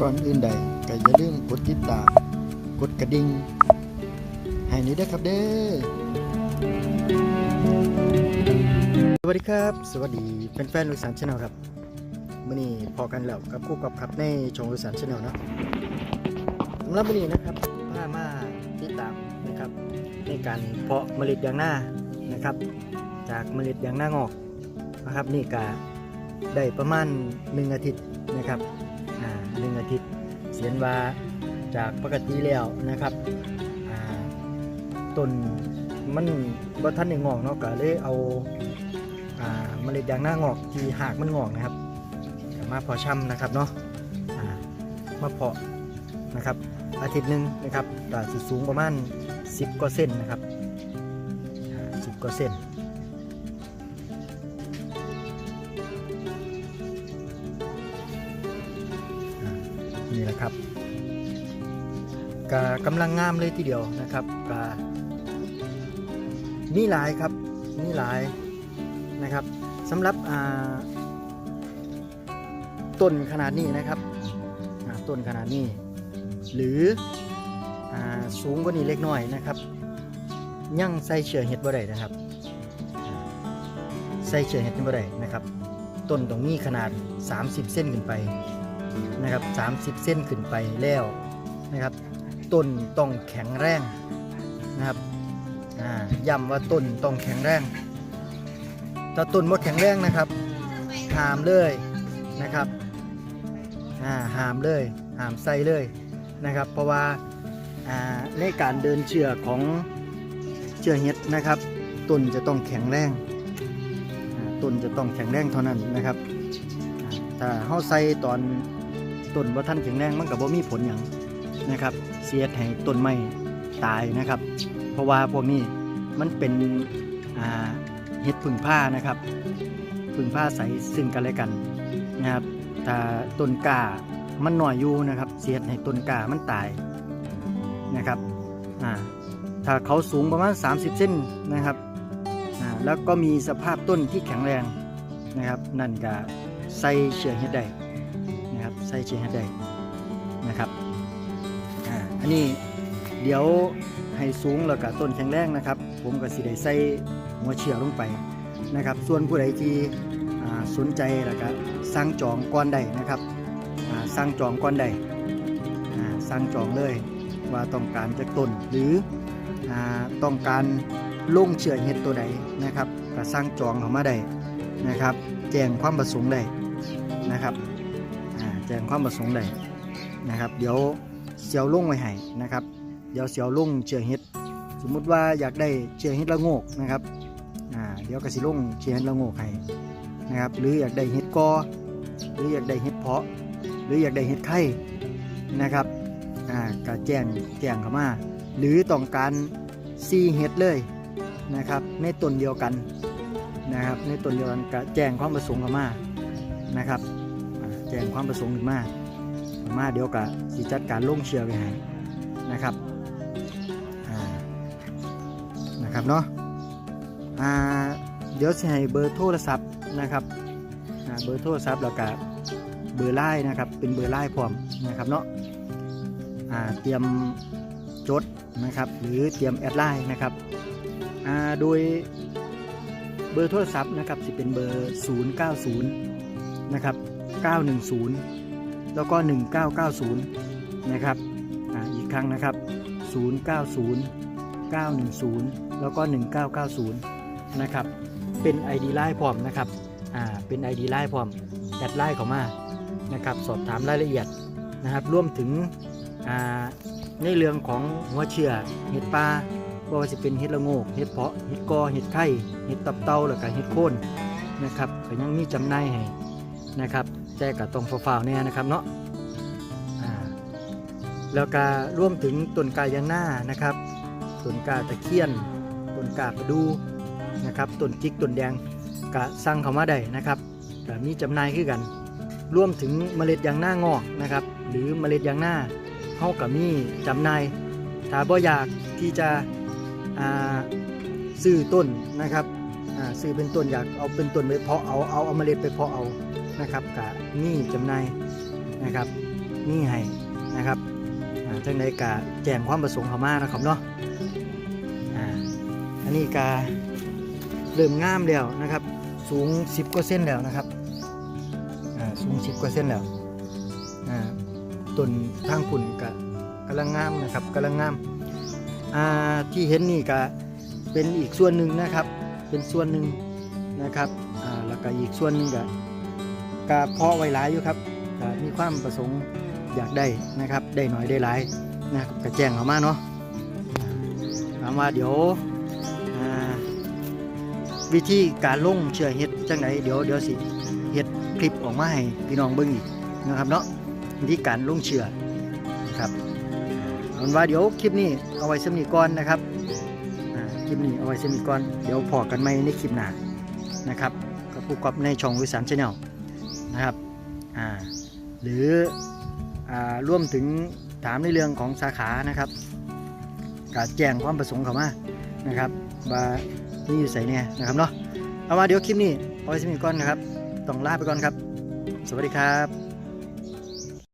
ก่อนอื่นใดก็อย่าลืมกดติดตาม กดกระดิ่งให้นี้ด้วยครับเด้อสวัสดีครับ สวัสดีแฟนๆลูกสานชาแนลครับมื่อนี้พอกันแล้วกับคู่กับครับในช่องลูกสานชาแนลเนาะสำหรับมื่อนี้นะครับพามาติดตามนะครับ ในการเพาะเมล็ดยางหน้านะครับ จากเมล็ดยางหน้างอกนะครับ นี่ก็ได้ประมาณหนึ่งอาทิตย์นะครับ หนึ่งอาทิตย์เสียนว่าจากปกติแล้วนะครับต้นมันบ่ทันได้งอกเนาะก็เลยเอาอ่าเมล็ดยางหน้างอกที่หากมันงอกนะครับมาเพาะช่ำนะครับเนาะามาเพาะนะครับอาทิตย์หนึ่งนะครับก็สิสูงประมาณ 10กว่าเส้นนะครับ10กว่าเส้น นี่แหละครับกกำลังงามเลยทีเดียวนะครับกมีหลายครับมีหลายนะครับสำหรับต้นขนาดนี้นะครับต้นขนาดนี้ หรืออสูงกว่านี้เล็กน้อยนะครับยังใส่เชือเห็ดบ่ได้นะครับอ่าใส่เชือเห็ดบ่ได้นะครับต้นตรงนี้ขนาด 30 เส้นขึ้นไป นะครับ 30 เส้นขึ้นไปแล้วนะครับ ต้นต้องแข็งแรงนะครับย้ำว่าต้นต้องแข็งแรง ถ้าต้นหมดแข็งแรงนะครับหามเลยนะครับหามเลยหามใส่เลยนะครับ เพราะว่าในการเดินเชือกของเชือกเห็ดนะครับต้นจะต้องแข็งแรงต้นจะต้องแข็งแรงเท่านั้นนะครับถ้าเฮาใส่ตอน ต้นว่าท่านแข็งแรงมันกับว่ามีผลอย่างนะครับ เสียดให้ต้นไม้ตายนะครับ เพราะว่าพวกนี้มันเป็นอ่าเห็ดพึ่งผ้านะครับพึ่งผ้าใสซึ่งกันและกันนะครับถ้าต้นกามันหน่อยอยู่นะครับ เสียดให้ต้นกามันตายนะครับอ่าถ้าเขาสูงประมาณ 30 เส้นนะครับอ่าแล้วก็มีสภาพต้นที่แข็งแรงนะครับ นั่นก็ใส่เชื้อเห็ดได้ นะครับใส่เชให้ได้นะครับอ่าอันนี้เดี๋ยวให้สูงแล้วก็ต้นแข็งแรงนะครับ ผมก็สิได้ใส่หัวเชือกลงไปนะครับ ส่วนผู้ใดที่สนใจแล้วก็สั่งจองก่อนได้นะครับอ่างจองก่อนได้อ่างจองเลยว่าต้องการจากต้นหรืออต้องการลงเชือกเห็ดตัวใดนะครับก็สั่งจองเข้ามาได้นะครับ แจ้งความประสงค์ได้นะครับ แจ้งความประสงค์ได้นะครับ เดี๋ยวเสียวลงไว้ให้นะครับ เดี๋ยวเสียวลงเชือเห็ดสมมุติว่าอยากได้เชือเห็ดละโงกนะครับอ่าเดี๋ยวกระสิลงเชือเห็ดละโงกให้นะครับ หรืออยากได้เห็ดกอหรืออยากได้เห็ดเพาะ หรืออยากได้เห็ดไข่นะครับอ่าก็แจ้งแจ้งเข้ามาหรือต้องการซีเห็ดเลยนะครับ ในต้นเดียวกันนะครับ ในต้นเดียวกันก็แจ้งความประสงค์เข้ามานะครับ จ้งความประสงค์ขึ้นมามาเดี๋ยวกะสิจัดการลงเชือกไว้ให้นะครับนะครับเนาะอ่าเดี๋ยวสิให้เบอร์โทรศัพท์นะครับเบอร์โทรศัพท์แล้วก็เบอร์ไลน์นะครับเป็นเบอร์ไลน์พร้อมนะครับเนาะอ่าเตรียมจดนะครับหรือเตรียมแอดไลน์นะครับอ่าโดยเบอร์โทรศัพท์นะครับจะเป็นเบอร์ 090 นะครับ 910 แล้วก็ 1990 นะครับออีกครั้งนะครับ 090 910 แล้วก็ 1990 นะครับ เป็น ID ไลน์พร้อมนะครับ อ่า เป็น ID ไลน์พร้อมแอดไลน์เข้ามา นะครับ สอบถามรายละเอียดนะครับ รวมถึง อ่า ในเรื่องของหัวเชื่อเห็ดปลาบ่ว่าจะเป็นเห็ดละโงกเห็ดเพาะเห็ดกอเห็ดไข่เห็ดตับเต่าแล้วก็เห็ดโคนนะครับก็ยังมีจำหน่ายให้นะครับ แต่ก็ต้องฝ่าวๆแน่นะครับเนาะแล้วก็ร่วมถึงต้นกายางหน้านะครับต้นกาตะเคียนต้นกาประดูนะครับต้นจิกต้นแดงก็สั่งเข้ามาได้นะครับก็มีจำหน่ายคือกันร่วมถึงเมล็ดยางหน้างอกนะครับ หรือเมล็ดยางหน้าเฮากับมีจำหน่ายถ้าบ่อยากที่จะซื้อต้นนะครับซื้อเป็นต้นอยากเอาเป็นต้นไปเพาะเอาเอาเอาเมล็ดไปเพาะเอา นะครับกับนี่จำหน่ายนะครับมีให้นะครับจังใดกะแจ้งความประสงค์เข้ามานะครับเนาะอ่าอันนี้กาเริ่มงามแล้วนะครับ สูง 10กว่าเส้นแล้วนะครับอ่าสูง 10กว่าเส้นแล้วอ่าต้นทางปุ่นกะกำลังงามนะครับกำลังงามอ่าที่เห็นนี่กะเป็นอีกส่วนหนึ่งนะครับ เป็นส่วนหนึ่งนะครับอ่าแล้วก็อีกส่วนหนึ่งกะ กะเพาะไว้หลายอยู่ครับมีความประสงค์อยากได้นะครับ ได้หน่อยได้หลายนะครับก็แจ้งเขามาเนาะอ่าถามว่าเดี๋ยววิธีการลงเชื่อเห็ดจังไหนเดี๋ยวเดี๋ยวสิเห็ดคลิปออกมาให้พี่น้องเบิ่งอีกนะครับเนาะวิธีการลงเชื่อครับเอาว่าเดี๋ยวคลิปนี้เอาไว้สำนีก่อนนะครับคลิปนี้เอาไว้สนิทก่อนเดี๋ยวพอกันใหมในคลิปหน้านะครับกับผู้กอบในช่องวิสานชาแนล นะครับหรืออร่วมถึงถามในเรื่องของสาขานะครับการแจ้งความประสงค์เขามานะครับว่านี่อยู่ใส่เนี่ยนะครับเนาะเอามาเดี๋ยวคลิปนี้เอาไว้สมิก่อนนะครับต้องลาไปก่อนครับ สวัสดีครับ